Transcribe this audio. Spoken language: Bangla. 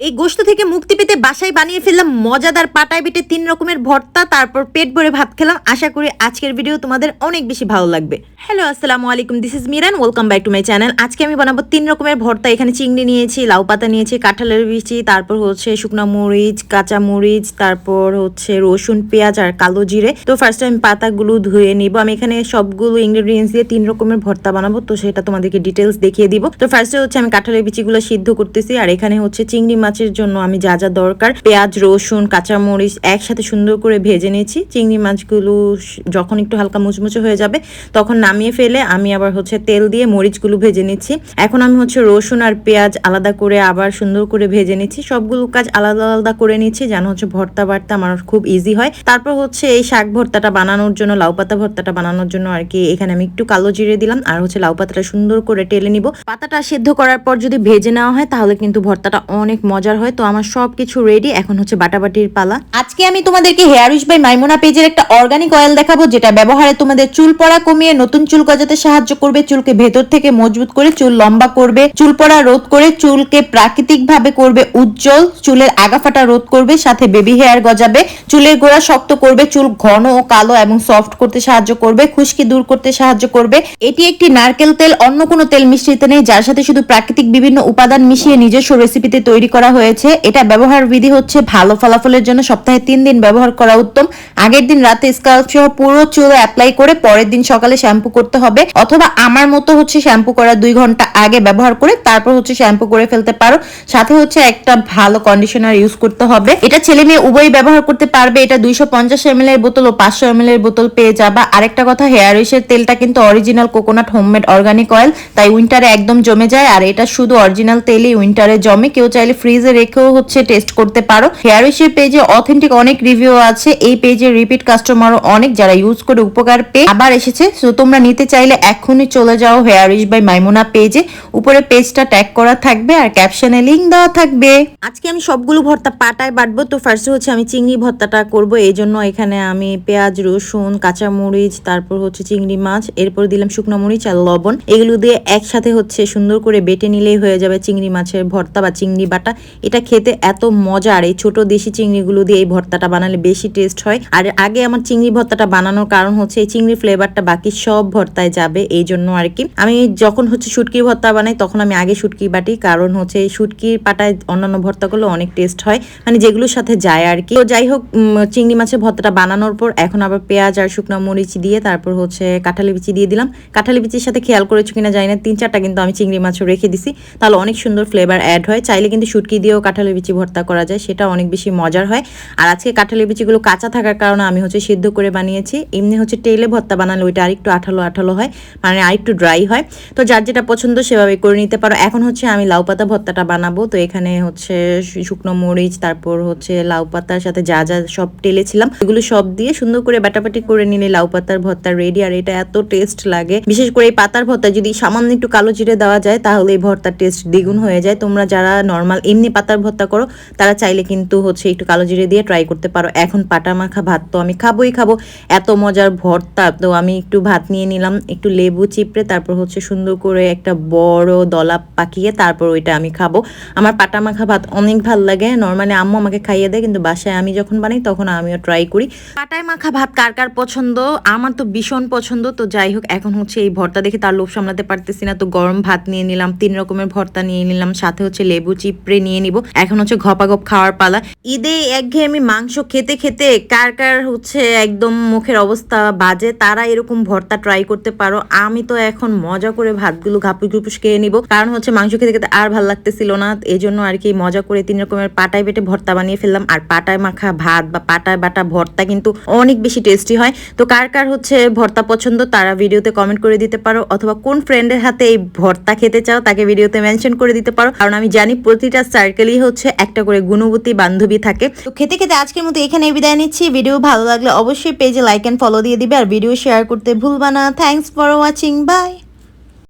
এই গোস্ত থেকে মুক্তি পেতে বাসায় বানিয়ে ফেললাম মজাদার পাটায় বেটে তিন রকমের ভর্তা, তারপর পেট ভরে ভাত খেলাম। আশা করি আজকের ভিডিও তোমাদের অনেক বেশি ভালো লাগবে। হ্যালো আসসালামু আলাইকুম this is Miran welcome back to my channel আজকে আমি বানাবো তিন রকমের ভর্তা, এখানে চিংড়ি নিয়েছি, লাউ পাতা নিয়েছি কাঁঠালের বিচি তারপর হচ্ছে শুকনো মরিচ, কাঁচা মরিচ, তারপর হচ্ছে রসুন, পেঁয়াজ আর কালো জিরে। তো ফার্স্ট আমি পাতাগুলো ধুয়ে নিব। আমি এখানে সবগুলো ইনগ্রেডিয়েন্টস দিয়ে তিন রকমের ভর্তা বানাবো, তো সেটা তোমাদেরকে ডিটেলস দেখিয়ে দিব। তো ফার্স্টে হচ্ছে আমি কাঁঠালের বিচিগুলো সিদ্ধ করতেছি, আর এখানে হচ্ছে চিংড়ি মাছের জন্য আমি যা যা দরকার, পেঁয়াজ, রসুন, কাঁচামরিচ একসাথে সুন্দর করে ভেজে নিয়েছি। চিংড়ি মাছগুলো যখন একটু হালকা মুচমুচে হয়ে যাবে, তখন নামিয়ে ফেলে আমি আবার হচ্ছে তেল দিয়ে মরিচগুলো ভেজে নিচ্ছি। এখন আমি হচ্ছে রসুন আর পেঁয়াজ আলাদা করে আবার সুন্দর করে ভেজে নিচ্ছি। সবগুলো কাজ আলাদা আলাদা করে নিচ্ছি যেন হচ্ছে ভর্তা বাড়তে আমার খুব ইজি হয়। তারপর হচ্ছে এই শাক ভর্তাটা বানানোর জন্য, লাউ পাতা ভর্তাটা বানানোর জন্য আর কি এখানে আমি একটু কালো জিরে দিলাম আর হচ্ছে লাউ পাতাটা সুন্দর করে টেলে নিব। পাতাটা সেদ্ধ করার পর যদি ভেজে নেওয়া হয়, তাহলে কিন্তু ভর্তাটা অনেক মজার হয়, তো আমার সব কিছু রেডি এখন হচ্ছে বাটাবাটির পালা। আজকে আমি তোমাদেরকে হেয়ার উইশ বাই মাইমোনা পেজের একটা অর্গানিক অয়েল দেখাবো, যেটা ব্যবহারে তোমাদের চুল পড়া কমিয়ে নতুন চুল গজাতে সাহায্য করবে, চুলকে ভেতর থেকে মজবুত করে চুল লম্বা করবে, চুল পড়া রোধ করে চুলকে প্রাকৃতিক ভাবে করবে উজ্জ্বল, চুলের আগাফাটা রোধ করবে, সাথে বেবি হেয়ার গজাবে, চুলের গোড়া শক্ত করবে, চুল ঘন ও কালো এবং সফট করতে সাহায্য করবে, খুশকি দূর করতে সাহায্য করবে। এটি একটি নারকেল তেল, অন্য কোনো তেল মিশ্রিত নেই, যার সাথে শুধু প্রাকৃতিক বিভিন্ন উপাদান মিশিয়ে নিজস্ব রেসিপিতে তৈরি করা হয়েছে। এটা ব্যবহার বিধি হচ্ছে ভালো ফলাফলের জন্য সপ্তাহে তিন দিন ব্যবহার করা উত্তম। আগের দিন রাতে স্কাল্প সহ পুরো চুলে অ্যাপ্লাই করে পরের দিন সকালে শ্যাম্পু করতে হবে। অথবা আমার মতো হচ্ছে শ্যাম্পু করার দুই ঘণ্টা আগে ব্যবহার করে তারপর হচ্ছে শ্যাম্পু করে ফেলতে পারো। সাথে হচ্ছে একটা ভালো কন্ডিশনার ইউজ করতে হবে। এটা ছেলে মেয়ে উভয়ই ব্যবহার করতে পারবে। এটা দুইশো পঞ্চাশ এম এর বোতল ও পাঁচশো এম এর বোতল পেয়ে যাবা। আরেকটা কথা হেয়ার ওয়েশের তেলটা কিন্তু original coconut homemade organic oil তাই উইন্টারে একদম জমে যায়। আর এটা শুধু অরিজিনাল তেলই উইন্টারে জমে। কেউ চাইলে ফ্রিজে রেখেও হচ্ছে টেস্ট করতে পারো। হেয়ার ওয়েশের পেজে অথেন্টিক অনেক রিভিউ আছে। এই পেজে রিপিট কাস্টমারও অনেক যারা ইউজ করে উপকার পেয়ে আবার এসেছে। তো তোমরা নিতে চাইলে এখনই চলে যাও হেয়ার উইশ বাই মাইমোনা পেজে উপরে পেজটা ট্যাগ করা থাকবে আর ক্যাপশনে লিংক দেওয়া থাকবে। আজকে আমি সবগুলো ভর্তা পাটায় বাটবো। তো ফার্স্টে হচ্ছে আমি চিংড়ি ভর্তাটা করব। এই জন্য এখানে আমি পেঁয়াজ, রসুন কাঁচা মরিচ তারপর হচ্ছে চিংড়ি মাছ, এরপর দিলাম শুকনো মরিচ আর লবণ। এগুলো দিয়ে একসাথে হচ্ছে সুন্দর করে বেটে নিলেই হয়ে যাবে চিংড়ি মাছের ভর্তা বা চিংড়ি বাটা। এটা খেতে এত মজা। আর এই ছোট দেশি চিংড়িগুলো দিয়ে এই ভর্তাটা বানালে বেশি টেস্ট হয়। আর আগে আমার চিংড়ি ভর্তাটা বানানোর কারণ হচ্ছে এই চিংড়ি ফ্লেভারটা বাকি সব ভর্তায় যাবে এই জন্য আর কি। আমি যখন হচ্ছে শুটকির ভর্তা বানাই, তখন আমি আগে শুটকি বাটি, কারণ হচ্ছে এই শুটকির পাটায় অন্যান্য ভর্তাগুলো অনেক টেস্ট হয়। মানে যেগুলোর সাথে যায় আর কি। তো যাই হোক চিংড়ি মাছের ভর্তাটা বানানোর পর এখন আবার পেঁয়াজ আর শুকনো মরিচ দিয়ে তারপর হচ্ছে কাঁঠালি বিচি দিয়ে দিলাম। কাঁঠালি বিচির সাথে খেয়াল করেছ কিনা জানি না, তিন চারটা কিন্তু আমি চিংড়ি মাছও রেখে দিছি। তাহলে অনেক সুন্দর ফ্লেভার অ্যাড হয়। চাইলে কিন্তু শুটকি দিয়েও কাঁঠালি বিচি ভর্তা করা যায়, সেটা অনেক বেশি মজার হয়। আর আজকে কাঁঠালি বিচিগুলো কাঁচা থাকার কারণে আমি হচ্ছে সিদ্ধ করে বানিয়েছি। এমনি হচ্ছে তেলে ভর্তা বানালে ওইটা আরেকটু আঠালো আঠালো হয় মানে আরেকটু ড্রাই হয়। তো যার যেটা পছন্দ সেভাবে করে নিতে পারো। এখন হচ্ছে আমি লাউ পাতা ভর্তাটা বানাবো। তো এখানে হচ্ছে শুকনো মরিচ, তারপর হচ্ছে লাউ পাতার সাথে যা যা সব টেলেছিলাম এগুলো সব দিয়ে সুন্দর করে বাটাবাটি করে নিলে লাউ পাতার ভর্তা রেডি আর এটা এত টেস্ট লাগে। বিশেষ করে এই পাতার ভর্তা যদি সামান্য একটু কালো জিরে দেওয়া যায়, তাহলে এই ভর্তার টেস্ট দ্বিগুণ হয়ে যায়। তোমরা যারা নর্মাল এমনি পাতার ভর্তা করো, তারা চাইলে কিন্তু হচ্ছে একটু কালো জিরে দিয়ে ট্রাই করতে পারো। এখন পাটা মাখা ভাত তো আমি খাবোই খাব। এত মজার ভর্তা, তো আমি একটু ভাত নিয়ে নিলাম, একটু লেবু চিপড়ে, তারপর হচ্ছে সুন্দর করে একটা বড় দলা পাকিয়ে তারপর ওইটা আমি খাব। আমার পাটা মাখা ভাত অনেক ভালো লাগে নর্মালি আম্মু আমাকে খাইয়ে দেয়, কিন্তু বাসায় আমি যখন বানাই তখন আমিও ট্রাই করি। পাটায় মাখা ভাত কার কার পছন্দ? আমার তো ভীষণ পছন্দ, তো যাই হোক, এখন হচ্ছে এই ভর্তা দেখে তার লোভ সামলাতে পারতেছি না, তো গরম ভাত নিয়ে নিলাম, তিন রকমের ভর্তা নিয়ে নিলাম, সাথে হচ্ছে লেবু চিপড়ে নিয়ে নিব। এখন হচ্ছে ঘপাঘপ খাওয়ার পালা। ঈদে একঘেয়েমি মাংস খেতে খেতে কার কার হচ্ছে একদম মুখের অবস্থা বাজে, তারা এরকম ভর্তা ট্রাই করতে পারো। আমি তো এখন মজা করে ভাতগুলো ঘাপুস ঘুপুস খেয়ে নিব। কারণ হচ্ছে মাংস খেতে খেতে আর ভালো লাগতেছিল না। এই জন্য আর কি মজা করে তিন রকমের পাটায় বেটে ভর্তা বানিয়ে ফেললাম। আর পাটায় মাখা ভাত বা পাটায় বাটা ভর্তা কিন্তু অনেক বেশি টেস্টি হয়। তো কার কার হচ্ছে ভর্তা পছন্দ তারা ভিডিওতে কমেন্ট করে দিতে পারো। অথবা কোন ফ্রেন্ডের হাতে এই ভর্তা খেতে চাও তাকে ভিডিওতে মেনশন করে দিতে পারো। কারণ আমি জানি প্রতিটা সার্কেলই হচ্ছে একটা করে গুণবতী বান্ধবী থাকে। তো খেতে খেতে আজকের মতো এখানে বিদায় নিচ্ছি। ভিডিও ভালো লাগলে অবশ্যই পেজে লাইক অ্যান্ড ফলো দিয়ে দিবে। আর ভিডিও শেয়ার করতে ভুলবা না। Thanks for watching by